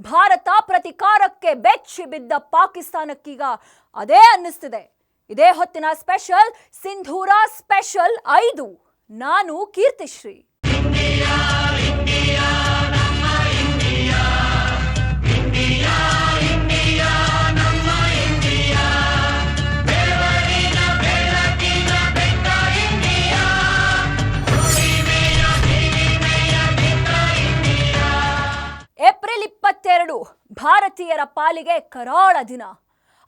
ಭಾರತ ಪ್ರತಿಕಾರಕ್ಕೆ ಬೆಚ್ಚಿ ಬಿದ್ದ ಪಾಕಿಸ್ತಾನಕ್ಕೀಗ ಅದೇ ಅನ್ನಿಸ್ತಿದೆ. ಇದೇ ಹೊತ್ತಿನ ಸ್ಪೆಷಲ್ ಸಿಂಧೂರ ಸ್ಪೆಷಲ್ ಐದು. ನಾನು ಕೀರ್ತಿಶ್ರೀ. ಭಾರತೀಯರ ಪಾಲಿಗೆ ಕರಾಳ ದಿನ.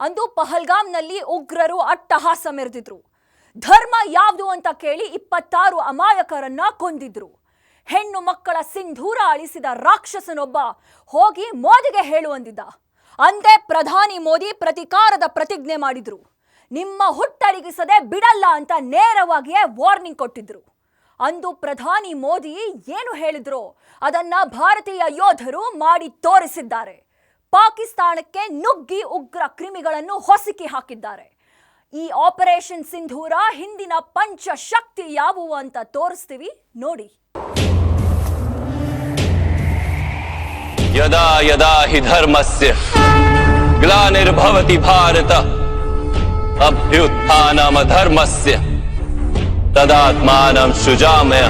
ಅಂದು ಪಹಲ್ಗಾಮ್ನಲ್ಲಿ ಉಗ್ರರು ಅಟ್ಟಹಾಸ ಮೆರೆದಿದ್ರು. ಧರ್ಮ ಯಾವುದು ಅಂತ ಕೇಳಿ ಇಪ್ಪತ್ತಾರು ಅಮಾಯಕರನ್ನ ಕೊಂದಿದ್ರು. ಹೆಣ್ಣು ಮಕ್ಕಳ ಸಿಂಧೂರ ಅಳಿಸಿದ ರಾಕ್ಷಸನೊಬ್ಬ ಹೋಗಿ ಮೋದಿಗೆ ಹೇಳು ಅಂದಿದ್ದ. ಅಂದೇ ಪ್ರಧಾನಿ ಮೋದಿ ಪ್ರತಿಕಾರದ ಪ್ರತಿಜ್ಞೆ ಮಾಡಿದ್ರು. ನಿಮ್ಮ ಹುಟ್ಟರಿಗಿಸದೆ ಬಿಡಲ್ಲ ಅಂತ ನೇರವಾಗಿಯೇ ವಾರ್ನಿಂಗ್ ಕೊಟ್ಟಿದ್ರು. ಅಂದು ಪ್ರಧಾನಿ ಮೋದಿ ಏನು ಹೇಳಿದ್ರು ಅದನ್ನ ಭಾರತೀಯ ಯೋಧರು ಮಾಡಿ ತೋರಿಸಿದ್ದಾರೆ. ಪಾಕಿಸ್ತಾನಕ್ಕೆ ನುಗ್ಗಿ ಉಗ್ರ ಕ್ರಿಮಿಗಳನ್ನು ಹೊಸಕಿ ಹಾಕಿದ್ದಾರೆ. ಈ ಆಪರೇಷನ್ ಸಿಂಧೂರ ಹಿಂದಿನ ಪಂಚ ಶಕ್ತಿ ಯಾವುವು ಅಂತ ತೋರಿಸ್ತೀವಿ. ನೋಡಿ. ಯದಾ ಯದಾ ಹಿ ಧರ್ಮಸ್ಯ. ಗ್ಲಾನಿರ್ಭವತಿ ಭಾರತ. ಅಭ್ಯುತ್ಥಾನಮ ಧರ್ಮಸ್ಯ. ತದಾತ್ಮಾನಂ ಸುಜಾಮಯ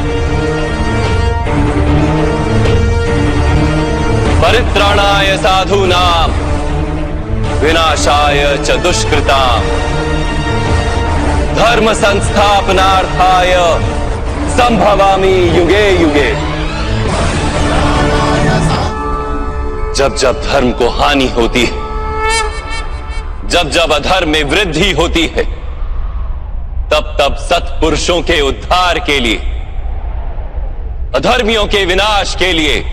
परित्राणाय साधूनां विनाशाय च दुष्कृताम्। धर्म संस्थापनार्थाय संभवामि युगे युगे। जब जब धर्म को हानि होती है, जब जब अधर्म में वृद्धि होती है, तब तब सत्पुरुषों के उद्धार के लिए, अधर्मियों के विनाश के लिए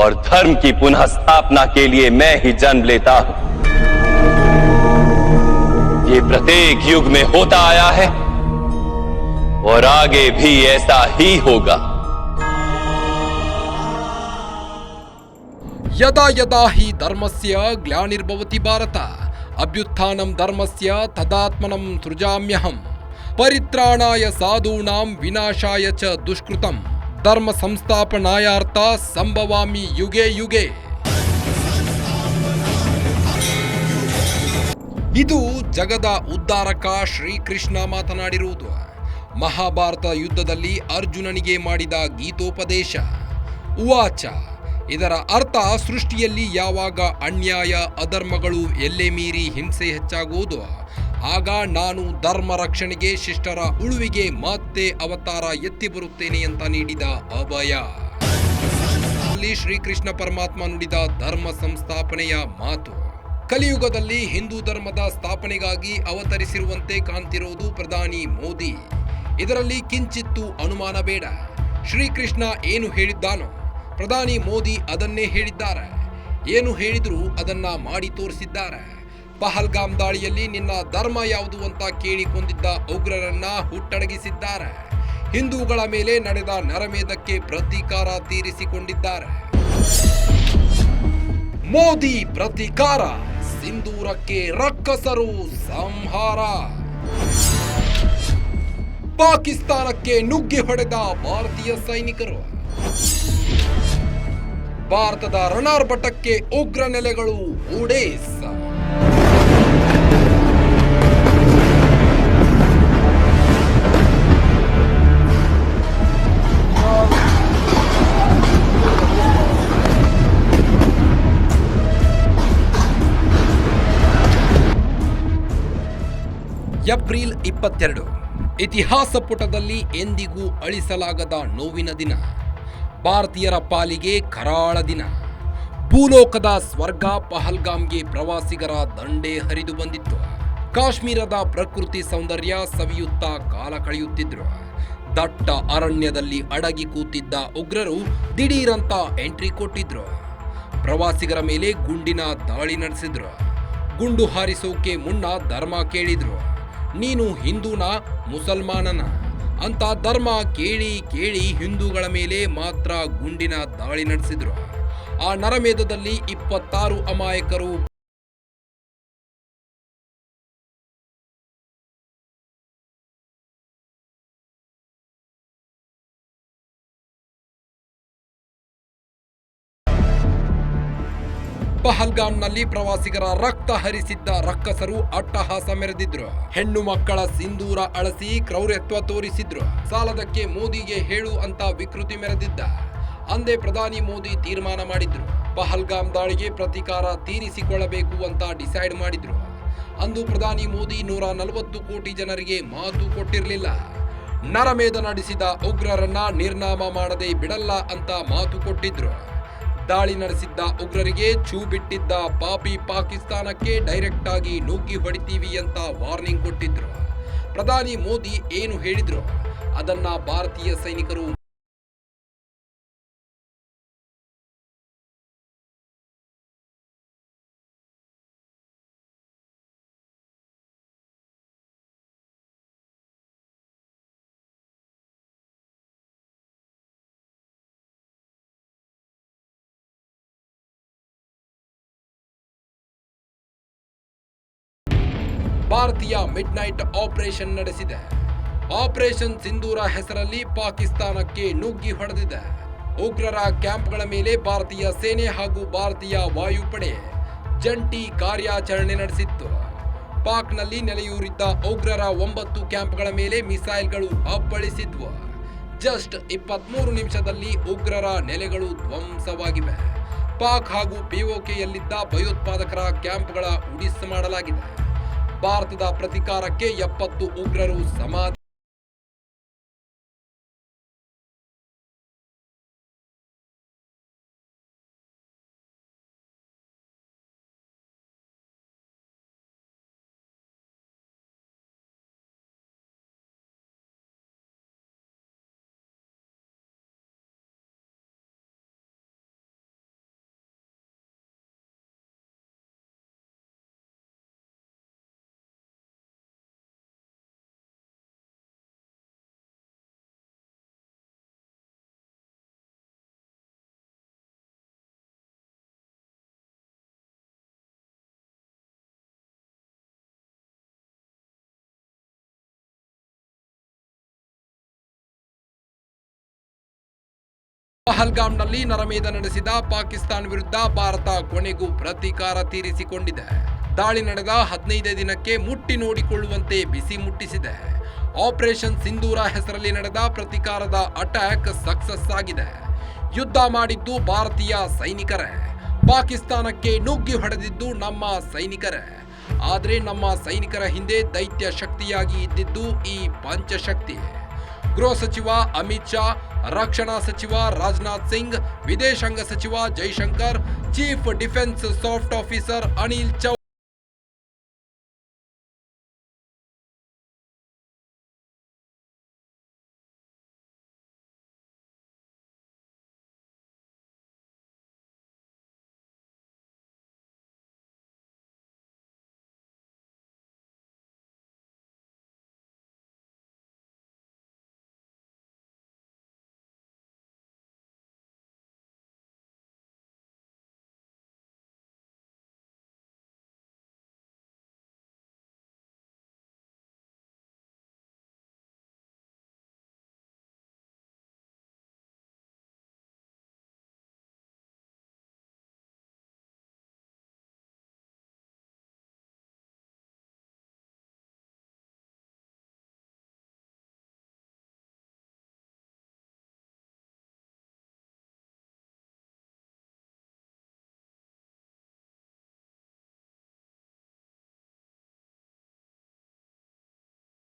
और धर्म की पुनः स्थापना के लिए मैं ही जन्म लेता हूँ। ये प्रत्येक युग में होता आया है और आगे भी ऐसा ही होगा। यदा यदा ही धर्म से ग्लानिर्भवती भारत, अभ्युत्थान धर्म से धर्मस्य तदात्मनं सृजाम्यहम् परित्राणाय साधूनां विनाशाय च दुष्कृतम्। ಧರ್ಮ ಸಂಸ್ಥಾಪನಾಯಾರ್ಥ ಸಂಭವಾಮಿ ಯುಗೆ ಯುಗೆ. ಇದು ಜಗದ ಉದ್ಧಾರಕ ಶ್ರೀಕೃಷ್ಣ ಮಾತನಾಡಿರುವುದು. ಮಹಾಭಾರತ ಯುದ್ಧದಲ್ಲಿ ಅರ್ಜುನನಿಗೆ ಮಾಡಿದ ಗೀತೋಪದೇಶ. ಉವಾಚ, ಇದರ ಅರ್ಥ ಸೃಷ್ಟಿಯಲ್ಲಿ ಯಾವಾಗ ಅನ್ಯಾಯ, ಅಧರ್ಮಗಳು ಎಲ್ಲೆ ಮೀರಿ ಹಿಂಸೆ ಹೆಚ್ಚಾಗುವುದು. ಆಗ ನಾನು ಧರ್ಮ ರಕ್ಷಣೆಗೆ ಶಿಷ್ಟರ ಉಳುವಿಗೆ ಮತ್ತೆ ಅವತಾರ ಎತ್ತಿ ಬರುತ್ತೇನೆ ಅಂತ ನೀಡಿದ ಅಭಯ. ಅಲ್ಲಿ ಶ್ರೀಕೃಷ್ಣ ಪರಮಾತ್ಮ ನುಡಿದ ಧರ್ಮ ಸಂಸ್ಥಾಪನೆಯ ಮಾತು. ಕಲಿಯುಗದಲ್ಲಿ ಹಿಂದೂ ಧರ್ಮದ ಸ್ಥಾಪನೆಗಾಗಿ ಅವತರಿಸಿರುವಂತೆ ಕಾಣ್ತಿರೋದು ಪ್ರಧಾನಿ ಮೋದಿ. ಇದರಲ್ಲಿ ಕಿಂಚಿತ್ತು ಅನುಮಾನ ಬೇಡ. ಶ್ರೀಕೃಷ್ಣ ಏನು ಹೇಳಿದ್ದಾನೋ, ಪ್ರಧಾನಿ ಮೋದಿ ಅದನ್ನೇ ಹೇಳಿದ್ದಾರೆ. ಏನು ಹೇಳಿದರೂ ಅದನ್ನ ಮಾಡಿ ತೋರಿಸಿದ್ದಾರೆ. ಪಹಲ್ಗಾಮ್ ದಾಳಿಯಲ್ಲಿ ನಿನ್ನ ಧರ್ಮ ಯಾವುದು ಅಂತ ಕೇಳಿಕೊಂಡಿದ್ದ ಉಗ್ರರನ್ನ ಹುಟ್ಟಡಗಿಸಿದ್ದಾರೆ. ಹಿಂದೂಗಳ ಮೇಲೆ ನಡೆದ ನರಮೇಧಕ್ಕೆ ಪ್ರತೀಕಾರ ತೀರಿಸಿಕೊಂಡಿದ್ದಾರೆ. ಮೋದಿ ಪ್ರತೀಕಾರ, ಸಿಂಧೂರಕ್ಕೆ ರಕ್ಕಸರು ಸಂಹಾರ. ಪಾಕಿಸ್ತಾನಕ್ಕೆ ನುಗ್ಗಿ ಹೊಡೆದ ಭಾರತೀಯ ಸೈನಿಕರು. ಭಾರತದ ರಣಾರ್ಭಟಕ್ಕೆ ಉಗ್ರ ನೆಲೆಗಳು ಏಪ್ರಿಲ್ ಇಪ್ಪತ್ತೆರಡು. ಇತಿಹಾಸ ಪುಟದಲ್ಲಿ ಎಂದಿಗೂ ಅಳಿಸಲಾಗದ ನೋವಿನ ದಿನ. ಭಾರತೀಯರ ಪಾಲಿಗೆ ಕರಾಳ ದಿನ. ಭೂಲೋಕದ ಸ್ವರ್ಗ ಪಹಲ್ಗಾಮ್ಗೆ ಪ್ರವಾಸಿಗರ ದಂಡೆ ಹರಿದು ಬಂದಿತ್ತು. ಕಾಶ್ಮೀರದ ಪ್ರಕೃತಿ ಸೌಂದರ್ಯ ಸವಿಯುತ್ತಾ ಕಾಲ ಕಳೆಯುತ್ತಿದ್ರು. ದಟ್ಟ ಅರಣ್ಯದಲ್ಲಿ ಅಡಗಿ ಕೂತಿದ್ದ ಉಗ್ರರು ದಿಢೀರಂತ ಎಂಟ್ರಿ ಕೊಟ್ಟಿದ್ರು. ಪ್ರವಾಸಿಗರ ಮೇಲೆ ಗುಂಡಿನ ದಾಳಿ ನಡೆಸಿದ್ರು. ಗುಂಡು ಹಾರಿಸೋಕೆ ಮುನ್ನ ಧರ್ಮ ಕೇಳಿದ್ರು. ನೀನು ಹಿಂದೂನಾ, ಮುಸಲ್ಮಾನನ. ಅಂತ ಧರ್ಮ ಕೇಳಿ ಕೇಳಿ ಹಿಂದೂಗಳ ಮೇಲೆ ಮಾತ್ರ ಗುಂಡಿನ ದಾಳಿ ನಡೆಸಿದ್ರು. ಆ ನರಮೇಧದಲ್ಲಿ ಇಪ್ಪತ್ತಾರು ಅಮಾಯಕರು ಪಹಲ್ಗಾಮ್ನಲ್ಲಿ ಪ್ರವಾಸಿಗರ ರಕ್ತ ಹರಿಸಿದ್ದ ರಕ್ಕಸರು ಅಟ್ಟಹಾಸ ಮೆರೆದಿದ್ರು. ಹೆಣ್ಣು ಮಕ್ಕಳ ಸಿಂಧೂರ ಅಳಸಿ ಕ್ರೌರ್ಯತ್ವ ತೋರಿಸಿದ್ರು. ಸಾಲದಕ್ಕೆ ಮೋದಿಗೆ ಹೇಳು ಅಂತ ವಿಕೃತಿ ಮೆರೆದಿದ್ದ. ಅಂದೇ ಪ್ರಧಾನಿ ಮೋದಿ ತೀರ್ಮಾನ ಮಾಡಿದ್ರು. ಪಹಲ್ಗಾಮ್ ದಾಳಿಗೆ ಪ್ರತೀಕಾರ ತೀರಿಸಿಕೊಳ್ಳಬೇಕು ಅಂತ ಡಿಸೈಡ್ ಮಾಡಿದ್ರು. ಅಂದು ಪ್ರಧಾನಿ ಮೋದಿ ನೂರ ನಲವತ್ತು ಕೋಟಿ ಜನರಿಗೆ ಮಾತು ಕೊಟ್ಟಿರಲಿಲ್ಲ. ನರಮೇಧ ನಡೆಸಿದ ಉಗ್ರರನ್ನ ನಿರ್ನಾಮ ಮಾಡದೆ ಬಿಡಲ್ಲ ಅಂತ ಮಾತು ಕೊಟ್ಟಿದ್ರು. ದಾಳಿ ನಡೆಸಿದ್ದ ಉಗ್ರರಿಗೆ ಚೂ ಬಿಟ್ಟಿದ್ದ ಪಾಪಿ ಪಾಕಿಸ್ತಾನಕ್ಕೆ ಡೈರೆಕ್ಟ್ ಆಗಿ ನುಗ್ಗಿ ಹೊಡಿತೀವಿ ಅಂತ ವಾರ್ನಿಂಗ್ ಕೊಟ್ಟಿದ್ರು. ಪ್ರಧಾನಿ ಮೋದಿ ಏನು ಹೇಳಿದ್ರು? ಅದನ್ನ ಭಾರತೀಯ ಸೈನಿಕರು ಭಾರತೀಯ ಮಿಡ್ ನೈಟ್ ಆಪರೇಷನ್ ನಡೆಸಿದೆ. ಆಪರೇಷನ್ ಸಿಂಧೂರ ಹೆಸರಲ್ಲಿ ಪಾಕಿಸ್ತಾನಕ್ಕೆ ನುಗ್ಗಿ ಹೊಡೆದಿದೆ. ಉಗ್ರರ ಕ್ಯಾಂಪ್ಗಳ ಮೇಲೆ ಭಾರತೀಯ ಸೇನೆ ಹಾಗೂ ಭಾರತೀಯ ವಾಯುಪಡೆ ಜಂಟಿ ಕಾರ್ಯಾಚರಣೆ ನಡೆಸಿತ್ತು. ಪಾಕ್ನಲ್ಲಿ ನೆಲೆಯೂರಿದ್ದ ಉಗ್ರರ ಒಂಬತ್ತು ಕ್ಯಾಂಪ್ಗಳ ಮೇಲೆ ಮಿಸೈಲ್ಗಳು ಅಪ್ಪಳಿಸಿದ್ವು ಜಸ್ಟ್ ಇಪ್ಪತ್ಮೂರು ನಿಮಿಷದಲ್ಲಿ ಉಗ್ರರ ನೆಲೆಗಳು ಧ್ವಂಸವಾಗಿವೆ. ಪಾಕ್ ಹಾಗೂ ಪಿಒಕೆಯಲ್ಲಿದ್ದ ಭಯೋತ್ಪಾದಕರ ಕ್ಯಾಂಪ್ಗಳ ಉಡಿಸ್ ಮಾಡಲಾಗಿದೆ. ಭಾರತದ ಪ್ರತಿಕಾರಕ್ಕೆ ಎಪ್ಪತ್ತು ಉಗ್ರರು ಸಮಾಧಿ ಪಹಲ್ಗಾಮ್ನಲ್ಲಿ ನರಮೇಧ ನಡೆಸಿದ ಪಾಕಿಸ್ತಾನ ವಿರುದ್ಧ ಭಾರತ ಕೊನೆಗೂ ಪ್ರತೀಕಾರ ತೀರಿಸಿಕೊಂಡಿದೆ. ದಾಳಿ ನಡೆದ ಹದಿನೈದೇ ದಿನಕ್ಕೆ ಮುಟ್ಟಿ ನೋಡಿಕೊಳ್ಳುವಂತೆ ಬಿಸಿ ಮುಟ್ಟಿಸಿದೆ. ಆಪರೇಷನ್ ಸಿಂಧೂರ ಹೆಸರಲ್ಲಿ ನಡೆದ ಪ್ರತೀಕಾರದ ಅಟ್ಯಾಕ್ ಸಕ್ಸಸ್ ಆಗಿದೆ. ಯುದ್ಧ ಮಾಡಿದ್ದು ಭಾರತೀಯ ಸೈನಿಕರೇ. ಪಾಕಿಸ್ತಾನಕ್ಕೆ ನುಗ್ಗಿ ಹೊಡೆದಿದ್ದು ನಮ್ಮ ಸೈನಿಕರೇ. ಆದರೆ ನಮ್ಮ ಸೈನಿಕರ ಹಿಂದೆ ದೈತ್ಯ ಶಕ್ತಿಯಾಗಿ ಇದ್ದಿದ್ದು ಈ ಪಂಚಶಕ್ತಿ. ಗೃಹ ಸಚಿವ ಅಮಿತ್ ಶಾ, ರಕ್ಷಣಾ ಸಚಿವ ರಾಜನಾಥ್ ಸಿಂಗ್, ವಿದೇಶಾಂಗ ಸಚಿವ ಜೈಶಂಕರ್, ಚೀಫ್ ಡಿಫೆನ್ಸ್ ಸಾಫ್ಟ್ ಆಫೀಸರ್ ಅನಿಲ್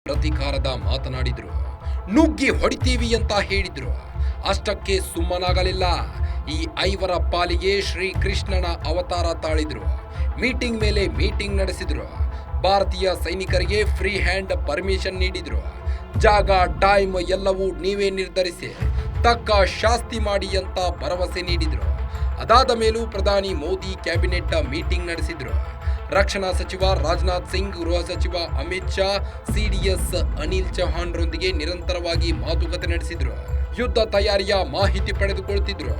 ಪ್ರತೀಕಾರದ ಮಾತನಾಡಿದ್ರು. ನುಗ್ಗಿ ಹೊಡಿತೀವಿ ಅಂತ ಹೇಳಿದ್ರು. ಅಷ್ಟಕ್ಕೆ ಸುಮ್ಮನಾಗಲಿಲ್ಲ. ಈ ಐವರ ಪಾಲಿಗೆ ಶ್ರೀ ಕೃಷ್ಣನ ಅವತಾರ ತಾಳಿದ್ರು. ಮೀಟಿಂಗ್ ಮೇಲೆ ಮೀಟಿಂಗ್ ನಡೆಸಿದ್ರು. ಭಾರತೀಯ ಸೈನಿಕರಿಗೆ ಫ್ರೀ ಹ್ಯಾಂಡ್ ಪರ್ಮಿಷನ್ ನೀಡಿದ್ರು. ಜಾಗ, ಟೈಮ್ ಎಲ್ಲವೂ ನೀವೇ ನಿರ್ಧರಿಸಿ. ತಕ್ಕ ಶಾಸ್ತಿ ಮಾಡಿ ಅಂತ ಭರವಸೆ ನೀಡಿದ್ರು. ಅದಾದ ಮೇಲೂ ಪ್ರಧಾನಿ ಮೋದಿ ಕ್ಯಾಬಿನೆಟ್ ಮೀಟಿಂಗ್ ನಡೆಸಿದ್ರು. ರಕ್ಷಣಾ ಸಚಿವ ರಾಜನಾಥ್ ಸಿಂಗ್, ಗೃಹ ಸಚಿವ ಅಮಿತ್ ಶಾ ಸಿಡಿಎಸ್ ಅನಿಲ್ ಚೌಹಾಣ್ರೊಂದಿಗೆ ನಿರಂತರವಾಗಿ ಮಾತುಕತೆ ನಡೆಸಿದ್ರು. ಯುದ್ಧ ತಯಾರಿಯ ಮಾಹಿತಿ ಪಡೆದುಕೊಳ್ತಿದ್ರು.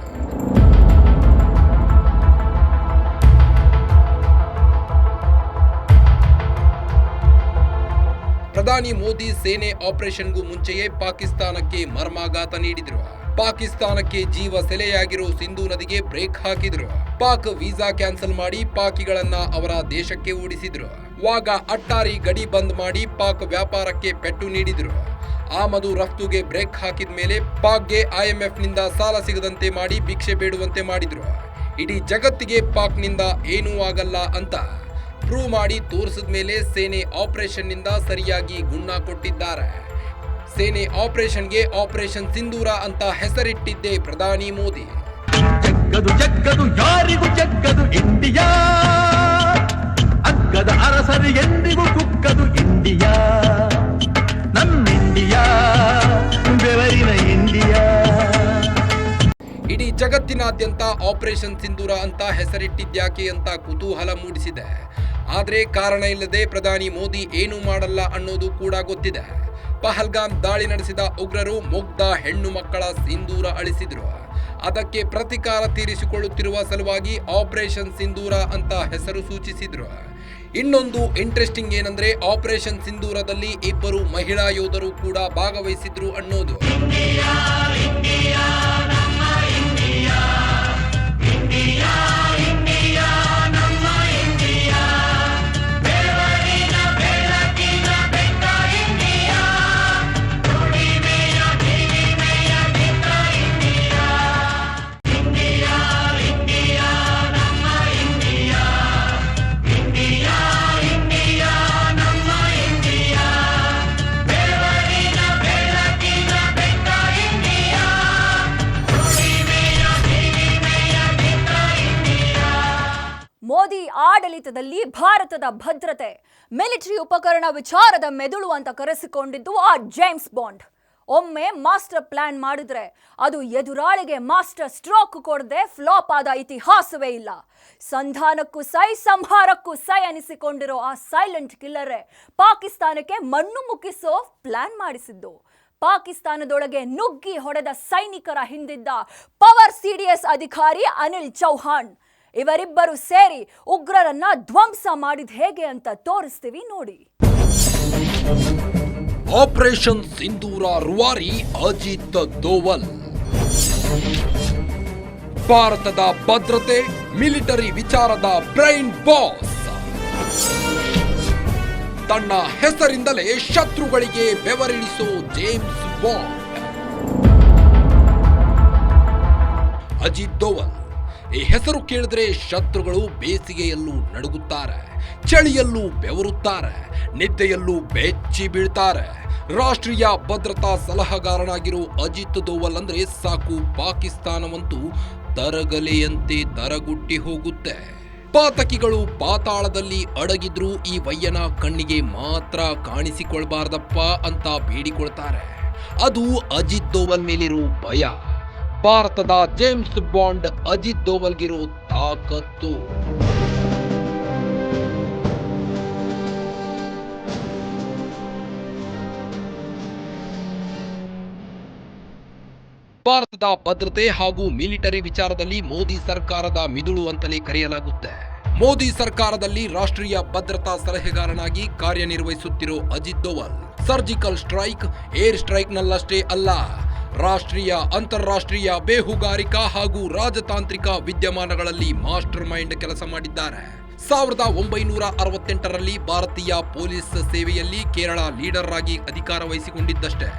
ಪ್ರಧಾನಿ ಮೋದಿ ಸೇನೆ ಆಪರೇಷನ್ಗೂ ಮುಂಚೆಯೇ ಪಾಕಿಸ್ತಾನಕ್ಕೆ ಮರ್ಮಾಘಾತ ನೀಡಿದ್ರು. ಪಾಕಿಸ್ತಾನಕ್ಕೆ ಜೀವ ಸೆಲೆಯಾಗಿರೋ ಸಿಂಧೂ ನದಿಗೆ ಬ್ರೇಕ್ ಹಾಕಿದ್ರು. ಪಾಕ್ ವೀಸಾ ಕ್ಯಾನ್ಸಲ್ ಮಾಡಿ ಪಾಕಿಗಳನ್ನ ಅವರ ದೇಶಕ್ಕೆ ಓಡಿಸಿದ್ರು. ವಾಗ ಅಟ್ಟಾರಿ ಗಡಿ ಬಂದ್ ಮಾಡಿ ಪಾಕ್ ವ್ಯಾಪಾರಕ್ಕೆ ಪೆಟ್ಟು ನೀಡಿದ್ರು. ಆಮದು ರಫ್ತುಗೆ ಬ್ರೇಕ್ ಹಾಕಿದ ಮೇಲೆ ಪಾಕ್ಗೆ ಐಎಂಎಫ್ನಿಂದ ಸಾಲ ಸಿಗದಂತೆ ಮಾಡಿ ಭಿಕ್ಷೆ ಬೇಡುವಂತೆ ಮಾಡಿದ್ರು. ಇಡೀ ಜಗತ್ತಿಗೆ ಪಾಕ್ನಿಂದ ಏನೂ ಆಗಲ್ಲ ಅಂತ ಪ್ರೂವ್ ಮಾಡಿ ತೋರಿಸಿದ ಮೇಲೆ ಸೇನೆ ಆಪರೇಷನ್ನಿಂದ ಸರಿಯಾಗಿ ಗುಣ ಕೊಟ್ಟಿದ್ದಾರೆ. ಸೇನೆ ಆಪರೇಷನ್ಗೆ ಆಪರೇಷನ್ ಸಿಂಧೂರ ಅಂತ ಹೆಸರಿಟ್ಟಿದ್ದೆ ಪ್ರಧಾನಿ ಮೋದಿ. ಜಗ್ಗದು ಜಗ್ಗದು ಯಾರಿಗೂ ಜಗ್ಗದು ಇಂಡಿಯಾ. ಅಗ್ಗದ ಅರಸರು ಎಂದಿಗೂ ಕುಕ್ಕದು ಇಂಡಿಯಾ. ನಮ್ಮಿಂಡಿಯಾ ಬೆವರಿನ ಇಂಡಿಯಾ. ಇಡೀ ಜಗತ್ತಿನಾದ್ಯಂತ ಆಪರೇಷನ್ ಸಿಂಧೂರ ಅಂತ ಹೆಸರಿಟ್ಟಿದ್ಯಾಕೆ ಅಂತ ಕುತೂಹಲ ಮೂಡಿಸಿದೆ. ಆದರೆ ಕಾರಣ ಇಲ್ಲದೆ ಪ್ರಧಾನಿ ಮೋದಿ ಏನು ಮಾಡಲ್ಲ ಅನ್ನೋದು ಕೂಡ ಗೊತ್ತಿದೆ. ಪಹಲ್ಗಾಮ್ ದಾಳಿ ನಡೆಸಿದ ಉಗ್ರರು ಮುಗ್ಧ ಹೆಣ್ಣು ಮಕ್ಕಳ ಸಿಂಧೂರ ಅಳಿಸಿದ್ರು. ಅದಕ್ಕೆ ಪ್ರತಿಕಾರ ತೀರಿಸಿಕೊಳ್ಳುತ್ತಿರುವ ಸಲುವಾಗಿ ಆಪರೇಷನ್ ಸಿಂಧೂರ ಅಂತ ಹೆಸರು ಸೂಚಿಸಿದ್ರು. ಇನ್ನೊಂದು ಇಂಟ್ರೆಸ್ಟಿಂಗ್ ಏನಂದ್ರೆ ಆಪರೇಷನ್ ಸಿಂಧೂರದಲ್ಲಿ ಇಬ್ಬರು ಮಹಿಳಾ ಯೋಧರು ಕೂಡ ಭಾಗವಹಿಸಿದ್ರು ಅನ್ನೋದು. ಆಡಳಿತದಲ್ಲಿ ಭಾರತದ ಭದ್ರತೆ, ಮಿಲಿಟರಿ ಉಪಕರಣ ವಿಚಾರದ ಮೆದುಳು ಅಂತ ಕರೆಸಿಕೊಂಡಿದ್ದು ಆ ಜೇಮ್ಸ್ ಬಾಂಡ್. ಒಮ್ಮೆ ಮಾಸ್ಟರ್ ಪ್ಲಾನ್ ಮಾಡಿದ್ರೆ ಅದು ಎದುರಾಳಿಗೆ ಮಾಸ್ಟರ್ ಸ್ಟ್ರೋಕ್ ಕೊಡದೆ ಫ್ಲಾಪ್ ಆದ ಇತಿಹಾಸವೇ ಇಲ್ಲ. ಸಂಧಾನಕ್ಕೂ ಸೈ, ಸಂಹಾರಕ್ಕೂ ಸೈ ಅನಿಸಿಕೊಂಡಿರೋ ಆ ಸೈಲೆಂಟ್ ಕಿಲ್ಲರೇ ಪಾಕಿಸ್ತಾನಕ್ಕೆ ಮಣ್ಣು ಮುಕ್ಕಿಸೋ ಪ್ಲಾನ್ ಮಾಡಿಸಿದ್ದು. ಪಾಕಿಸ್ತಾನದೊಳಗೆ ನುಗ್ಗಿ ಹೊಡೆದ ಸೈನಿಕರ ಹಿಂದಿದ್ದ ಪವರ್ ಸಿಡಿಎಸ್ ಅಧಿಕಾರಿ ಅನಿಲ್ ಚೌಹಾಣ್. ಇವರಿಬ್ಬರು ಸೇರಿ ಉಗ್ರರನ್ನ ಧ್ವಂಸ ಮಾಡಿದ ಹೇಗೆ ಅಂತ ತೋರಿಸ್ತೀವಿ ನೋಡಿ. ಆಪರೇಷನ್ ಸಿಂಧೂರ ರುವಾರಿ ಅಜಿತ್ ದೋವಲ್. ಭಾರತದ ಭದ್ರತೆ, ಮಿಲಿಟರಿ ವಿಚಾರದ ಬ್ರೈನ್ ಬಾಸ್. ತನ್ನ ಹೆಸರಿಂದಲೇ ಶತ್ರುಗಳಿಗೆ ಬೆವರಿಳಿಸೋ ಜೇಮ್ಸ್ ಬಾಂಡ್. ಅಜಿತ್ ದೋವಲ್. ಈ ಹೆಸರು ಕೇಳಿದ್ರೆ ಶತ್ರುಗಳು ಬೇಸಿಗೆಯಲ್ಲೂ ನಡುಗುತ್ತಾರೆ, ಚಳಿಯಲ್ಲೂ ಬೆವರುತ್ತಾರೆ, ನಿದ್ದೆಯಲ್ಲೂ ಬೆಚ್ಚಿ ಬೀಳ್ತಾರೆ. ರಾಷ್ಟ್ರೀಯ ಭದ್ರತಾ ಸಲಹೆಗಾರನಾಗಿರೋ ಅಜಿತ್ ದೋವಲ್ ಅಂದ್ರೆ ಸಾಕು ಪಾಕಿಸ್ತಾನವಂತೂ ತರಗಲೆಯಂತೆ ತರಗುಟ್ಟಿ ಹೋಗುತ್ತೆ. ಪಾತಕಿಗಳು ಪಾತಾಳದಲ್ಲಿ ಅಡಗಿದ್ರೂ ಈ ವಯ್ಯನ ಕಣ್ಣಿಗೆ ಮಾತ್ರ ಕಾಣಿಸಿಕೊಳ್ಬಾರ್ದಪ್ಪ ಅಂತ ಬೇಡಿಕೊಳ್ತಾರೆ. ಅದು ಅಜಿತ್ ದೋವಲ್ ಮೇಲಿರೋ ಭಯ. ಭಾರತದ ಜೇಮ್ಸ್ ಬಾಂಡ್ ಅಜಿತ್ ದೋವಲ್ಗಿರೋ ತಾಕತ್ತು. ಭಾರತದ ಭದ್ರತೆ ಹಾಗೂ ಮಿಲಿಟರಿ ವಿಚಾರದಲ್ಲಿ ಮೋದಿ ಸರ್ಕಾರದ ಮಿದುಳು ಅಂತಲೇ ಕರೆಯಲಾಗುತ್ತೆ. ಮೋದಿ ಸರ್ಕಾರದಲ್ಲಿ ರಾಷ್ಟ್ರೀಯ ಭದ್ರತಾ ಸಲಹೆಗಾರನಾಗಿ ಕಾರ್ಯನಿರ್ವಹಿಸುತ್ತಿರೋ Ajit Doval. Surgical strike, air ಸ್ಟ್ರೈಕ್ನಲ್ಲಷ್ಟೇ ಅಲ್ಲ ರಾಷ್ಟ್ರೀಯ, ಅಂತಾರಾಷ್ಟ್ರೀಯ ಬೇಹುಗಾರಿಕಾ ಹಾಗೂ ರಾಜತಾಂತ್ರಿಕ ವಿದ್ಯಮಾನಗಳಲ್ಲಿ ಮಾಸ್ಟರ್ ಮೈಂಡ್ ಕೆಲಸ ಮಾಡಿದ್ದಾರೆ. ಸಾವಿರದ ಒಂಬೈನೂರ ಅರವತ್ತೆಂಟರಲ್ಲಿ ಭಾರತೀಯ ಪೊಲೀಸ್ ಸೇವೆಯಲ್ಲಿ ಕೇರಳ ಲೀಡರ್ ಆಗಿ ಅಧಿಕಾರ ವಹಿಸಿಕೊಂಡಿದ್ದಷ್ಟೇ.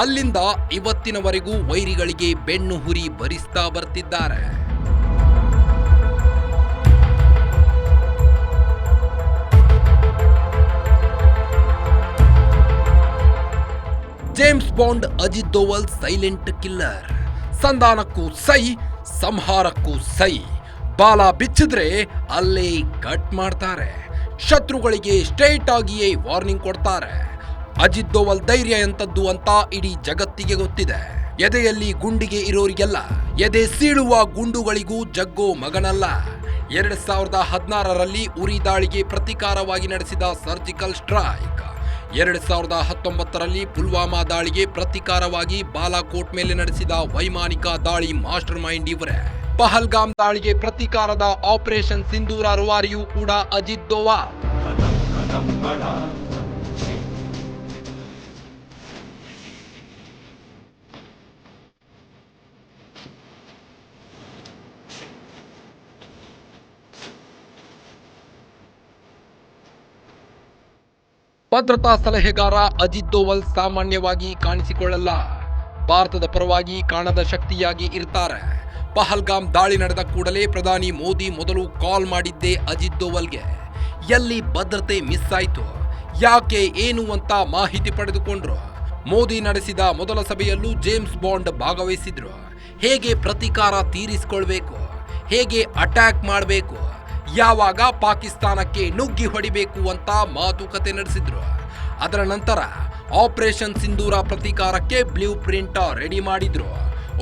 ಅಲ್ಲಿಂದ ಇವತ್ತಿನವರೆಗೂ ವೈರಿಗಳಿಗೆ ಬೆನ್ನು ಹುರಿ ಭರಿಸ್ತಾ ಬರ್ತಿದ್ದಾರೆ. James Bond Ajit Doval silent killer ಸಂಧಾನಕ್ಕೂ ಸೈ ಸಂಹಾರಕ್ಕೂ ಸೈ ಬಾಲ ಬಿಚ್ಚಿದ್ರೆ ಅಲ್ಲೇ ಕಟ್ ಮಾಡ್ತಾರೆ. ಶತ್ರುಗಳಿಗೆ ಸ್ಟ್ರೈಟ್ ಆಗಿಯೇ ವಾರ್ನಿಂಗ್ ಕೊಡ್ತಾರೆ. ಅಜಿತ್ ದೋವಲ್ ಧೈರ್ಯ ಎಂತದ್ದು ಅಂತ ಇಡೀ ಜಗತ್ತಿಗೆ ಗೊತ್ತಿದೆ. ಎದೆಯಲ್ಲಿ ಗುಂಡಿಗೆ ಇರೋರಿಗೆಲ್ಲ, ಎದೆ ಸೀಳುವ ಗುಂಡುಗಳಿಗೂ ಜಗ್ಗೋ ಮಗನಲ್ಲ. ಎರಡ್ ಸಾವಿರದ ಹದಿನಾರರಲ್ಲಿ ಉರಿ ದಾಳಿಗೆ ಪ್ರತೀಕಾರವಾಗಿ ನಡೆಸಿದ ಸರ್ಜಿಕಲ್ ಸ್ಟ್ರೈಕ್ ಎರಡ್ ಸಾವಿರದ ಹತ್ತೊಂಬತ್ತರಲ್ಲಿ ಪುಲ್ವಾಮಾ ದಾಳಿಗೆ ಪ್ರತೀಕಾರವಾಗಿ ಬಾಲಾಕೋಟ್ ಮೇಲೆ ನಡೆಸಿದ ವೈಮಾನಿಕ ದಾಳಿ ಮಾಸ್ಟರ್ ಮೈಂಡ್ ಇವರೇ. ಪಹಲ್ಗಾಮ್ ದಾಳಿಗೆ ಪ್ರತೀಕಾರದ ಆಪರೇಷನ್ ಸಿಂಧೂರ ರುವಾರಿಯೂ ಕೂಡ ಅಜಿತ್ ದೋವಾಲ್ ಭದ್ರತಾ ಸಲಹೆಗಾರ ಅಜಿತ್ ದೋವಲ್ ಸಾಮಾನ್ಯವಾಗಿ ಕಾಣಿಸಿಕೊಳ್ಳಲ್ಲ. ಭಾರತದ ಪರವಾಗಿ ಕಾಣದ ಶಕ್ತಿಯಾಗಿ ಇರ್ತಾರೆ. ಪಹಲ್ಗಾಮ್ ದಾಳಿ ನಡೆದ ಕೂಡಲೇ ಪ್ರಧಾನಿ ಮೋದಿ ಮೊದಲು ಕಾಲ್ ಮಾಡಿದ್ದೆ ಅಜಿತ್ ದೋವಲ್ಗೆ. ಎಲ್ಲಿ ಭದ್ರತೆ ಮಿಸ್ ಆಯಿತು? ಯಾಕೆ ಏನು ಅಂತ ಮಾಹಿತಿ ಪಡೆದುಕೊಂಡ್ರು? ಮೋದಿ ನಡೆಸಿದ ಮೊದಲ ಸಭೆಯಲ್ಲೂ ಜೇಮ್ಸ್ ಬಾಂಡ್ ಭಾಗವಹಿಸಿದ್ರು. ಹೇಗೆ ಪ್ರತೀಕಾರ ತೀರಿಸಿಕೊಳ್ಬೇಕು? ಹೇಗೆ ಅಟ್ಯಾಕ್ ಮಾಡಬೇಕು? ಯಾವಾಗ ಪಾಕಿಸ್ತಾನಕ್ಕೆ ನುಗ್ಗಿ ಹೊಡಿಬೇಕು ಅಂತ ಮಾತುಕತೆ ನಡೆಸಿದ್ರು. ಅದರ ನಂತರ ಆಪರೇಷನ್ ಸಿಂಧೂರ ಪ್ರತೀಕಾರಕ್ಕೆ ಬ್ಲೂ ಪ್ರಿಂಟ್ ರೆಡಿ ಮಾಡಿದ್ರು.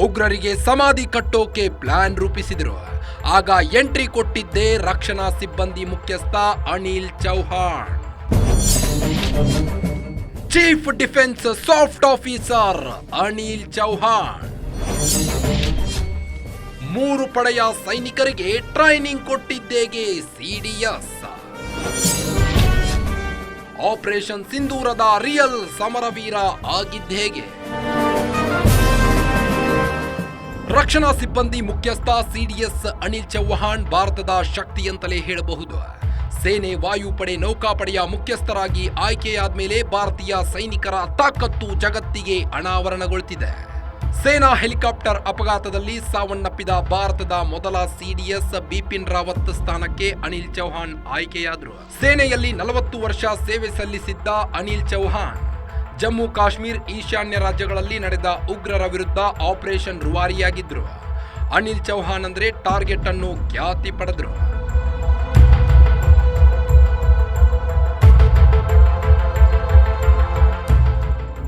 ಉಗ್ರರಿಗೆ ಸಮಾಧಿ ಕಟ್ಟೋಕೆ ಪ್ಲಾನ್ ರೂಪಿಸಿದ್ರು. ಆಗ ಎಂಟ್ರಿ ಕೊಟ್ಟಿದ್ದೇ ರಕ್ಷಣಾ ಸಿಬ್ಬಂದಿ ಮುಖ್ಯಸ್ಥ ಅನಿಲ್ ಚೌಹಾಣ್. ಚೀಫ್ ಡಿಫೆನ್ಸ್ ಸಾಫ್ಟ್ ಆಫೀಸರ್ ಅನಿಲ್ ಚೌಹಾಣ್. ಮೂರು ಪಡೆಯ ಸೈನಿಕರಿಗೆ ಟ್ರೈನಿಂಗ್ ಕೊಟ್ಟಿದ್ದೇಗೆ ಸಿಡಿಎಸ್. ಆಪರೇಷನ್ ಸಿಂಧೂರದ ರಿಯಲ್ ಸಮರವೀರ ಆಗಿದ್ದೇಗೆ. ರಕ್ಷಣಾ ಸಿಬ್ಬಂದಿ ಮುಖ್ಯಸ್ಥ ಸಿಡಿಎಸ್ ಅನಿಲ್ ಚೌಹಾಣ್ ಭಾರತದ ಶಕ್ತಿ ಅಂತಲೇ ಹೇಳಬಹುದು. ಸೇನೆ ವಾಯುಪಡೆ ನೌಕಾಪಡೆಯ ಮುಖ್ಯಸ್ಥರಾಗಿ ಆಯ್ಕೆಯಾದ ಮೇಲೆ ಭಾರತೀಯ ಸೈನಿಕರ ತಾಕತ್ತು ಜಗತ್ತಿಗೆ ಅನಾವರಣಗೊಳ್ತಿದೆ. ಸೇನಾ ಹೆಲಿಕಾಪ್ಟರ್ ಅಪಘಾತದಲ್ಲಿ ಸಾವನ್ನಪ್ಪಿದ ಭಾರತದ ಮೊದಲ ಸಿಡಿಎಸ್ ಬಿಪಿನ್ ರಾವತ್ ಸ್ಥಾನಕ್ಕೆ ಅನಿಲ್ ಚೌಹಾಣ್ ಆಯ್ಕೆಯಾದರು. ಸೇನೆಯಲ್ಲಿ ನಲವತ್ತು ವರ್ಷ ಸೇವೆ ಸಲ್ಲಿಸಿದ್ದ ಅನಿಲ್ ಚೌಹಾಣ್, ಜಮ್ಮು ಕಾಶ್ಮೀರ್ ಈಶಾನ್ಯ ರಾಜ್ಯಗಳಲ್ಲಿ ನಡೆದ ಉಗ್ರರ ವಿರುದ್ಧ ಆಪರೇಷನ್ ರುವಾರಿಯಾಗಿದ್ದರು ಅನಿಲ್ ಚೌಹಾಣ್ ಅಂದರೆ ಟಾರ್ಗೆಟ್ ಅನ್ನು ಖ್ಯಾತಿ ಪಡೆದ್ರು.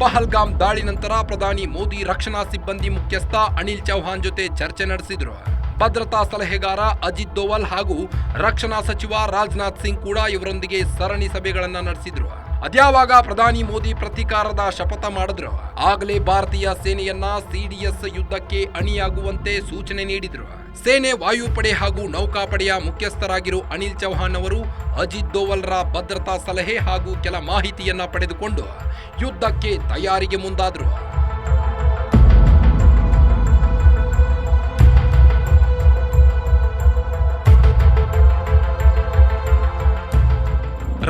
ಪಹಲ್ಗಾಮ್ ದಾಳಿ ನಂತರ ಪ್ರಧಾನಿ ಮೋದಿ ರಕ್ಷಣಾ ಸಿಬ್ಬಂದಿ ಮುಖ್ಯಸ್ಥ ಅನಿಲ್ ಚೌಹಾಣ್ ಜೊತೆ ಚರ್ಚೆ ನಡೆಸಿದ್ರು. ಭದ್ರತಾ ಸಲಹೆಗಾರ ಅಜಿತ್ ದೋವಲ್ ಹಾಗೂ ರಕ್ಷಣಾ ಸಚಿವ ರಾಜನಾಥ್ ಸಿಂಗ್ ಕೂಡ ಇವರೊಂದಿಗೆ ಸರಣಿ ಸಭೆಗಳನ್ನು ನಡೆಸಿದ್ರು. ಅದ್ಯಾವಾಗ ಪ್ರಧಾನಿ ಮೋದಿ ಪ್ರತೀಕಾರದ ಶಪಥ ಮಾಡಿದ್ರು, ಆಗಲೇ ಭಾರತೀಯ ಸೇನೆಯನ್ನ ಸಿಡಿಎಸ್ ಯುದ್ಧಕ್ಕೆ ಅಣಿಯಾಗುವಂತೆ ಸೂಚನೆ ನೀಡಿದ್ರು. ಸೇನೆ ವಾಯುಪಡೆ ಹಾಗೂ ನೌಕಾಪಡೆಯ ಮುಖ್ಯಸ್ಥರಾಗಿರೋ ಅನಿಲ್ ಚೌಹಾಣ್ ಅವರು ಅಜಿತ್ ದೋವಲ್ರ ಭದ್ರತಾ ಸಲಹೆ ಹಾಗೂ ಕೆಲ ಮಾಹಿತಿಯನ್ನ ಪಡೆದುಕೊಂಡು ಯುದ್ಧಕ್ಕೆ ತಯಾರಿಗೆ ಮುಂದಾದ್ರು.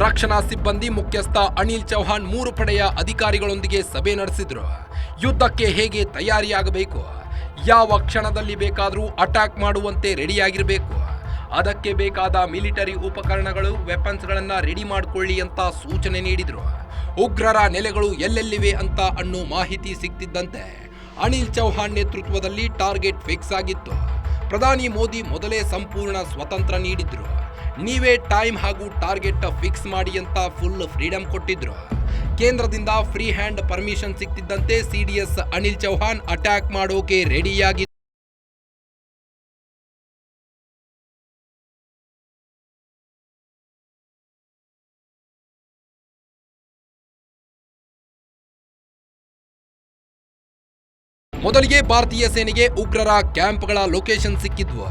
ರಕ್ಷಣಾ ಸಿಬ್ಬಂದಿ ಮುಖ್ಯಸ್ಥ ಅನಿಲ್ ಚೌಹಾಣ್ ಮೂರು ಪಡೆಯ ಅಧಿಕಾರಿಗಳೊಂದಿಗೆ ಸಭೆ ನಡೆಸಿದ್ರು. ಯುದ್ಧಕ್ಕೆ ಹೇಗೆ ತಯಾರಿಯಾಗಬೇಕು? ಯಾವ ಕ್ಷಣದಲ್ಲಿ ಬೇಕಾದರೂ ಅಟ್ಯಾಕ್ ಮಾಡುವಂತೆ ರೆಡಿಯಾಗಿರಬೇಕು. ಅದಕ್ಕೆ ಬೇಕಾದ ಮಿಲಿಟರಿ ಉಪಕರಣಗಳು, ವೆಪನ್ಸ್ಗಳನ್ನು ರೆಡಿ ಮಾಡಿಕೊಳ್ಳಿ ಅಂತ ಸೂಚನೆ ನೀಡಿದರು. ಉಗ್ರರ ನೆಲೆಗಳು ಎಲ್ಲೆಲ್ಲಿವೆ ಅಂತ ಅನ್ನೋ ಮಾಹಿತಿ ಸಿಗ್ತಿದ್ದಂತೆ ಅನಿಲ್ ಚೌಹಾಣ್ ನೇತೃತ್ವದಲ್ಲಿ ಟಾರ್ಗೆಟ್ ಫಿಕ್ಸ್ ಆಗಿತ್ತು. ಪ್ರಧಾನಿ ಮೋದಿ ಮೊದಲೇ ಸಂಪೂರ್ಣ ಸ್ವತಂತ್ರ ನೀಡಿದ್ರು. ನೀವೇ ಟೈಮ್ ಹಾಗೂ ಟಾರ್ಗೆಟ್ ಫಿಕ್ಸ್ ಮಾಡಿ ಅಂತ ಫುಲ್ ಫ್ರೀಡಮ್ ಕೊಟ್ಟಿದ್ರು. ಕೇಂದ್ರದಿಂದ ಫ್ರೀ ಹ್ಯಾಂಡ್ ಪರ್ಮಿಷನ್ ಸಿಗ್ತಿದ್ದಂತೆ ಸಿಡಿಎಸ್ ಅನಿಲ್ ಚೌಹಾಣ್ ಅಟ್ಯಾಕ್ ಮಾಡೋಕೆ ರೆಡಿಯಾಗಿ ಮೊದಲಿಗೆ ಭಾರತೀಯ ಸೇನೆಗೆ ಉಗ್ರರ ಕ್ಯಾಂಪ್ಗಳ ಲೊಕೇಶನ್ ಸಿಕ್ಕಿದ್ವು.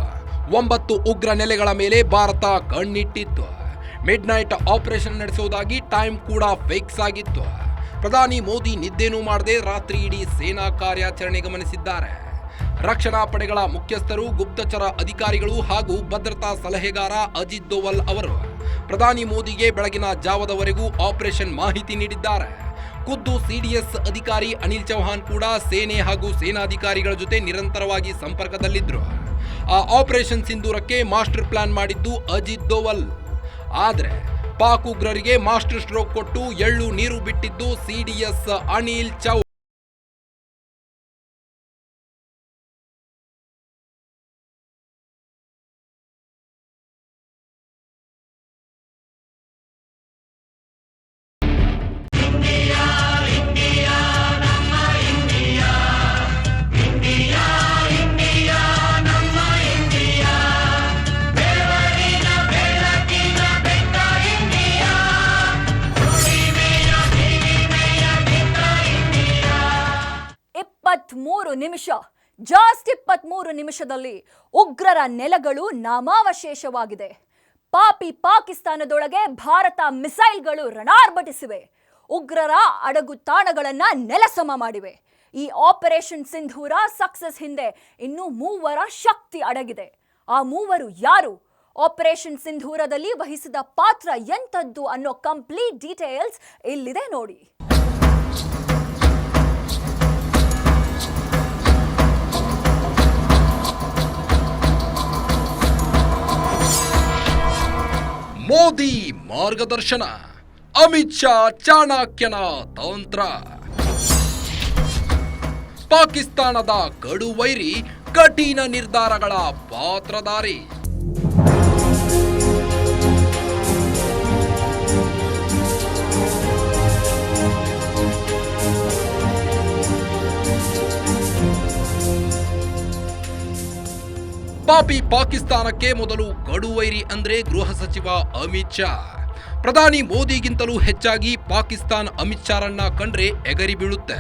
ಒಂಬತ್ತು ಉಗ್ರ ನೆಲೆಗಳ ಮೇಲೆ ಭಾರತ ಕಣ್ಣಿಟ್ಟಿತ್ತು. ಮಿಡ್ ನೈಟ್ ಆಪರೇಷನ್ ನಡೆಸುವುದಾಗಿ ಟೈಮ್ ಕೂಡ ಫಿಕ್ಸ್ ಆಗಿತ್ತು. ಪ್ರಧಾನಿ ಮೋದಿ ನಿದ್ದೆನೂ ಮಾಡದೆ ರಾತ್ರಿ ಇಡೀ ಸೇನಾ ಕಾರ್ಯಾಚರಣೆ ಗಮನಿಸಿದ್ದಾರೆ. ರಕ್ಷಣಾ ಪಡೆಗಳ ಮುಖ್ಯಸ್ಥರು, ಗುಪ್ತಚರ ಅಧಿಕಾರಿಗಳು ಹಾಗೂ ಭದ್ರತಾ ಸಲಹೆಗಾರ ಅಜಿತ್ ದೋವಲ್ ಅವರು ಪ್ರಧಾನಿ ಮೋದಿಗೆ ಬೆಳಗಿನ ಜಾವದವರೆಗೂ ಆಪರೇಷನ್ ಮಾಹಿತಿ ನೀಡಿದ್ದಾರೆ. ಖುದ್ದು ಸಿಡಿಎಸ್ ಅಧಿಕಾರಿ ಅನಿಲ್ ಚೌಹಾಣ್ ಕೂಡ ಸೇನೆ ಹಾಗೂ ಸೇನಾಧಿಕಾರಿಗಳ ಜೊತೆ ನಿರಂತರವಾಗಿ ಸಂಪರ್ಕದಲ್ಲಿದ್ರು. ಆ ಆಪರೇಷನ್ ಸಿಂಧೂರಕ್ಕೆ ಮಾಸ್ಟರ್ ಪ್ಲಾನ್ ಮಾಡಿದ್ದು ಅಜಿತ್ ದೋವಲ್. ಆದರೆ ಪಾಕ್ ಉಗ್ರರಿಗೆ ಮಾಸ್ಟರ್ ಸ್ಟ್ರೋಕ್ ಕೊಟ್ಟು ಎಳ್ಳು ನೀರು ಬಿಟ್ಟಿದ್ದು ಸಿಡಿಎಸ್ ಅನಿಲ್ ಚೌ. ಇಪ್ಪತ್ಮೂರು ನಿಮಿಷ, ಜಾಸ್ತಿ ಇಪ್ಪತ್ಮೂರು ನಿಮಿಷದಲ್ಲಿ ಉಗ್ರರ ನೆಲಗಳು ನಾಮಾವಶೇಷವಾಗಿದೆ. ಪಾಪಿ ಪಾಕಿಸ್ತಾನದೊಳಗೆ ಭಾರತ ಮಿಸೈಲ್ಗಳು ರಣಾರ್ಭಟಿಸಿವೆ. ಉಗ್ರರ ಅಡಗು ತಾಣಗಳನ್ನು ನೆಲಸಮ ಮಾಡಿವೆ. ಈ ಆಪರೇಷನ್ ಸಿಂಧೂರ ಸಕ್ಸಸ್ ಹಿಂದೆ ಇನ್ನೂ ಮೂವರ ಶಕ್ತಿ ಅಡಗಿದೆ. ಆ ಮೂವರು ಯಾರು? ಆಪರೇಷನ್ ಸಿಂಧೂರದಲ್ಲಿ ವಹಿಸಿದ ಪಾತ್ರ ಎಂಥದ್ದು ಅನ್ನೋ ಕಂಪ್ಲೀಟ್ ಡೀಟೇಲ್ಸ್ ಇಲ್ಲಿದೆ ನೋಡಿ. ಮೋದಿ ಮಾರ್ಗದರ್ಶನ. ಅಮಿತ್ ಶಾ ಚಾಣಕ್ಯನ ತಂತ್ರ. ಪಾಕಿಸ್ತಾನದ ಕಡುವೈರಿ ಕಠಿಣ ನಿರ್ಧಾರಗಳ ಪಾತ್ರಧಾರಿ. ಪಾಪಿ ಪಾಕಿಸ್ತಾನಕ್ಕೆ ಮೊದಲು ಕಡುವೈರಿ ಅಂದ್ರೆ ಗೃಹ ಸಚಿವ ಅಮಿತ್ ಶಾ. ಪ್ರಧಾನಿ ಮೋದಿಗಿಂತಲೂ ಹೆಚ್ಚಾಗಿ ಪಾಕಿಸ್ತಾನ್ ಅಮಿತ್ ಶಾರನ್ನ ಕಂಡ್ರೆ ಎಗರಿ ಬೀಳುತ್ತೆ,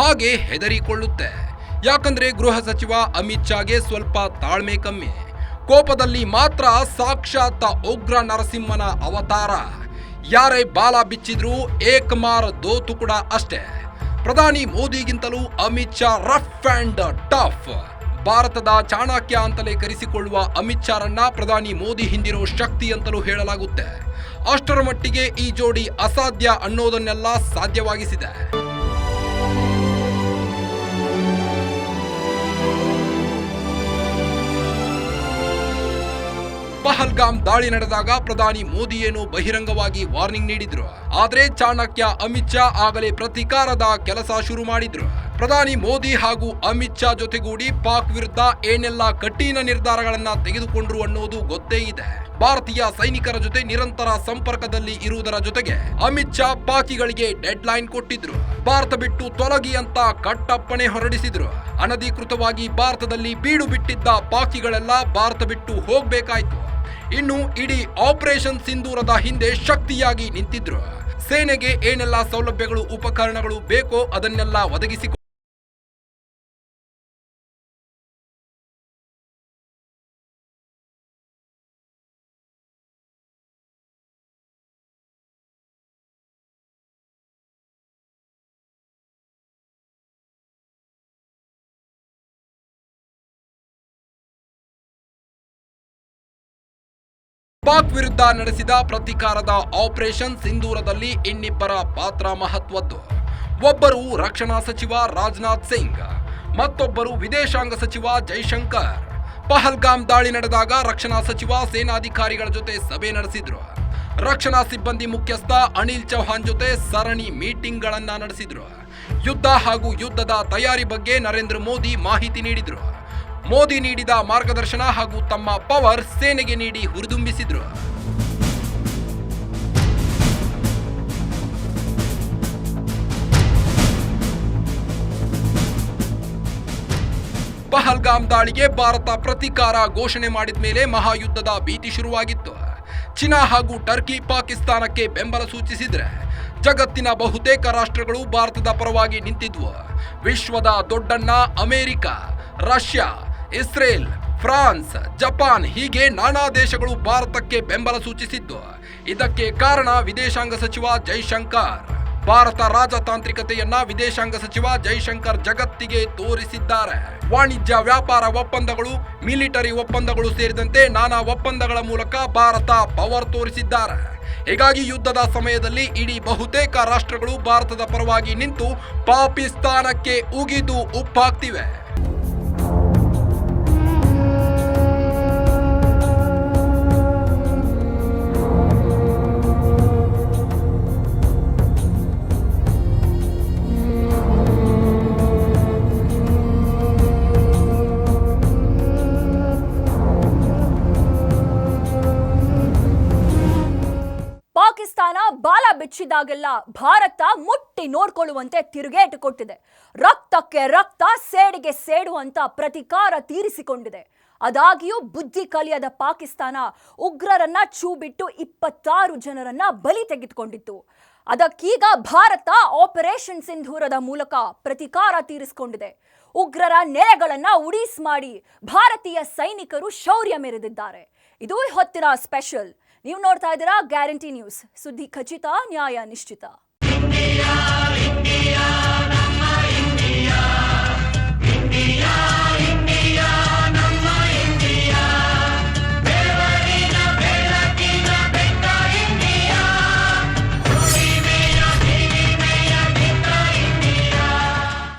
ಹಾಗೆ ಹೆದರಿಕೊಳ್ಳುತ್ತೆ. ಯಾಕಂದ್ರೆ ಗೃಹ ಸಚಿವ ಅಮಿತ್ ಶಾಗೆ ಸ್ವಲ್ಪ ತಾಳ್ಮೆ ಕಮ್ಮಿ. ಕೋಪದಲ್ಲಿ ಮಾತ್ರ ಸಾಕ್ಷಾತ್ ಉಗ್ರ ನರಸಿಂಹನ ಅವತಾರ. ಯಾರೇ ಬಾಲ ಬಿಚ್ಚಿದ್ರೂ ಏಕಮಾರ್ ದೋತು ಕೂಡ ಅಷ್ಟೇ. ಪ್ರಧಾನಿ ಮೋದಿಗಿಂತಲೂ Amit Shah rough and tough. ಭಾರತದ ಚಾಣಕ್ಯ ಅಂತಲೇ ಕರೆಸಿಕೊಳ್ಳುವ ಅಮಿತ್ ಶಾರನ್ನ ಪ್ರಧಾನಿ ಮೋದಿ ಹಿಂದಿರೋ ಶಕ್ತಿ ಅಂತಲೂ ಹೇಳಲಾಗುತ್ತೆ. ಅಷ್ಟರ ಮಟ್ಟಿಗೆ ಈ ಜೋಡಿ ಅಸಾಧ್ಯ ಅನ್ನೋದನ್ನೆಲ್ಲ ಸಾಧ್ಯವಾಗಿಸಿದೆ. ಪಹಲ್ಗಾಮ್ ದಾಳಿ ನಡೆದಾಗ ಪ್ರಧಾನಿ ಮೋದಿ ಏನು ಬಹಿರಂಗವಾಗಿ ವಾರ್ನಿಂಗ್ ನೀಡಿದ್ರು. ಆದರೆ ಚಾಣಕ್ಯ ಅಮಿತ್ ಶಾ ಆಗಲೇ ಪ್ರತೀಕಾರದ ಕೆಲಸ ಶುರು ಮಾಡಿದ್ರು. ಪ್ರಧಾನಿ ಮೋದಿ ಹಾಗೂ ಅಮಿತ್ ಶಾ ಜೊತೆಗೂಡಿ ಪಾಕ್ ವಿರುದ್ಧ ಏನೆಲ್ಲ ಕಠಿಣ ನಿರ್ಧಾರಗಳನ್ನ ತೆಗೆದುಕೊಂಡ್ರು ಅನ್ನೋದು ಗೊತ್ತೇ ಇದೆ. ಭಾರತೀಯ ಸೈನಿಕರ ಜೊತೆ ನಿರಂತರ ಸಂಪರ್ಕದಲ್ಲಿ ಇರುವುದರ ಜೊತೆಗೆ ಅಮಿತ್ ಶಾ ಪಾಕಿಗಳಿಗೆ ಡೆಡ್ ಲೈನ್ ಕೊಟ್ಟಿದ್ರು. ಭಾರತ ಬಿಟ್ಟು ತೊಲಗಿ ಅಂತ ಕಟ್ಟಪ್ಪಣೆ ಹೊರಡಿಸಿದ್ರು. ಅನಧಿಕೃತವಾಗಿ ಭಾರತದಲ್ಲಿ ಬೀಡು ಬಿಟ್ಟಿದ್ದ ಪಾಕಿಗಳೆಲ್ಲ ಭಾರತ ಬಿಟ್ಟು ಹೋಗ್ಬೇಕಾಯ್ತು. ಇನ್ನು ಇಡೀ ಆಪರೇಷನ್ ಸಿಂಧೂರದ ಹಿಂದೆ ಶಕ್ತಿಯಾಗಿ ನಿಂತಿದ್ರು. ಸೇನೆಗೆ ಏನೆಲ್ಲ ಸೌಲಭ್ಯಗಳು, ಉಪಕರಣಗಳು ಬೇಕೋ ಅದನ್ನೆಲ್ಲ ಒದಗಿಸಿ ಪಾಕ್ ವಿರುದ್ಧ ನಡೆಸಿದ ಪ್ರತಿಕಾರದ ಆಪರೇಷನ್ ಸಿಂಧೂರದಲ್ಲಿ ಇನ್ನಿಬ್ಬರ ಪಾತ್ರ ಮಹತ್ವದ್ದು. ಒಬ್ಬರು ರಕ್ಷಣಾ ಸಚಿವ ರಾಜನಾಥ್ ಸಿಂಗ್, ಮತ್ತೊಬ್ಬರು ವಿದೇಶಾಂಗ ಸಚಿವ ಜೈಶಂಕರ್. ಪಹಲ್ಗಾಮ್ ದಾಳಿ ನಡೆದಾಗ ರಕ್ಷಣಾ ಸಚಿವ, ಸೇನಾಧಿಕಾರಿಗಳ ಜೊತೆ ಸಭೆ ನಡೆಸಿದ್ರು. ರಕ್ಷಣಾ ಸಿಬ್ಬಂದಿ ಮುಖ್ಯಸ್ಥ ಅನಿಲ್ ಚೌಹಾಣ್ ಜೊತೆ ಸರಣಿ ಮೀಟಿಂಗ್ಗಳನ್ನ ನಡೆಸಿದ್ರು. ಯುದ್ಧ ಹಾಗೂ ಯುದ್ಧದ ತಯಾರಿ ಬಗ್ಗೆ ನರೇಂದ್ರ ಮೋದಿ ಮಾಹಿತಿ ನೀಡಿದ್ರು. ಮೋದಿ ನೀಡಿದ ಮಾರ್ಗದರ್ಶನ ಹಾಗೂ ತಮ್ಮ ಪವರ್ ಸೇನೆಗೆ ನೀಡಿ ಹುರಿದುಂಬಿಸಿದ್ರು. ಪಹಲ್ಗಾಮ್ ದಾಳಿಗೆ ಭಾರತ ಪ್ರತೀಕಾರ ಘೋಷಣೆ ಮಾಡಿದ ಮೇಲೆ ಮಹಾಯುದ್ಧದ ಭೀತಿ ಶುರುವಾಗಿತ್ತು. ಚೀನಾ ಹಾಗೂ ಟರ್ಕಿ ಪಾಕಿಸ್ತಾನಕ್ಕೆ ಬೆಂಬಲ ಸೂಚಿಸಿದ್ರೆ ಜಗತ್ತಿನ ಬಹುತೇಕ ರಾಷ್ಟ್ರಗಳು ಭಾರತದ ಪರವಾಗಿ ನಿಂತಿದ್ವು. ವಿಶ್ವದ ದೊಡ್ಡಣ್ಣ America, Russia Israel, France, Japan ಹೀಗೆ ನಾನಾ ದೇಶಗಳು ಭಾರತಕ್ಕೆ ಬೆಂಬಲ ಸೂಚಿಸಿದ್ದು. ಇದಕ್ಕೆ ಕಾರಣ ವಿದೇಶಾಂಗ ಸಚಿವ ಜೈಶಂಕರ್. ಭಾರತ ರಾಜತಾಂತ್ರಿಕತೆಯನ್ನ ವಿದೇಶಾಂಗ ಸಚಿವ ಜೈಶಂಕರ್ ಜಗತ್ತಿಗೆ ತೋರಿಸಿದ್ದಾರೆ. ವಾಣಿಜ್ಯ, ವ್ಯಾಪಾರ ಒಪ್ಪಂದಗಳು, ಮಿಲಿಟರಿ ಒಪ್ಪಂದಗಳು ಸೇರಿದಂತೆ ನಾನಾ ಒಪ್ಪಂದಗಳ ಮೂಲಕ ಭಾರತ ಪವರ್ ತೋರಿಸಿದ್ದಾರೆ. ಹೀಗಾಗಿ ಯುದ್ಧದ ಸಮಯದಲ್ಲಿ ಇಡೀ ಬಹುತೇಕ ರಾಷ್ಟ್ರಗಳು ಭಾರತದ ಪರವಾಗಿ ನಿಂತು ಪಾಕಿಸ್ತಾನಕ್ಕೆ ಉಗಿದು ಉಪ್ಪಾಗ್ತಿವೆ. ಪಾಕಿಸ್ತಾನ ಬಾಲ ಬಿಚ್ಚಿದಾಗೆಲ್ಲ ಭಾರತ ಮುಟ್ಟಿ ನೋಡ್ಕೊಳ್ಳುವಂತೆ ತಿರುಗೇಟು ಕೊಟ್ಟಿದೆ. ರಕ್ತಕ್ಕೆ ರಕ್ತ, ಸೇಡಿಗೆ ಸೇಡು ಅಂತ ಪ್ರತಿಕಾರ ತೀರಿಸಿಕೊಂಡಿದೆ. ಅದಾಗಿಯೂ ಬುದ್ಧಿ ಕಲಿಯದ ಪಾಕಿಸ್ತಾನ ಉಗ್ರರನ್ನ ಚೂ ಬಿಟ್ಟು ಇಪ್ಪತ್ತಾರು ಜನರನ್ನ ಬಲಿ ತೆಗೆದುಕೊಂಡಿತ್ತು. ಅದಕ್ಕೀಗ ಭಾರತ ಆಪರೇಷನ್ ಸಿಂಧೂರದ ಮೂಲಕ ಪ್ರತಿಕಾರ ತೀರಿಸಿಕೊಂಡಿದೆ. ಉಗ್ರರ ನೆಲೆಗಳನ್ನ ಉಡೀಸ್ ಮಾಡಿ ಭಾರತೀಯ ಸೈನಿಕರು ಶೌರ್ಯ ಮೆರೆದಿದ್ದಾರೆ. ಇದು ಹೊತ್ತಿನ ಸ್ಪೆಷಲ್. ನೀವು ನೋಡ್ತಾ ಇದ್ದೀರಾ ಗ್ಯಾರಂಟಿ ನ್ಯೂಸ್. ಸುದ್ದಿ ಖಚಿತ ನ್ಯಾಯ ನಿಶ್ಚಿತ.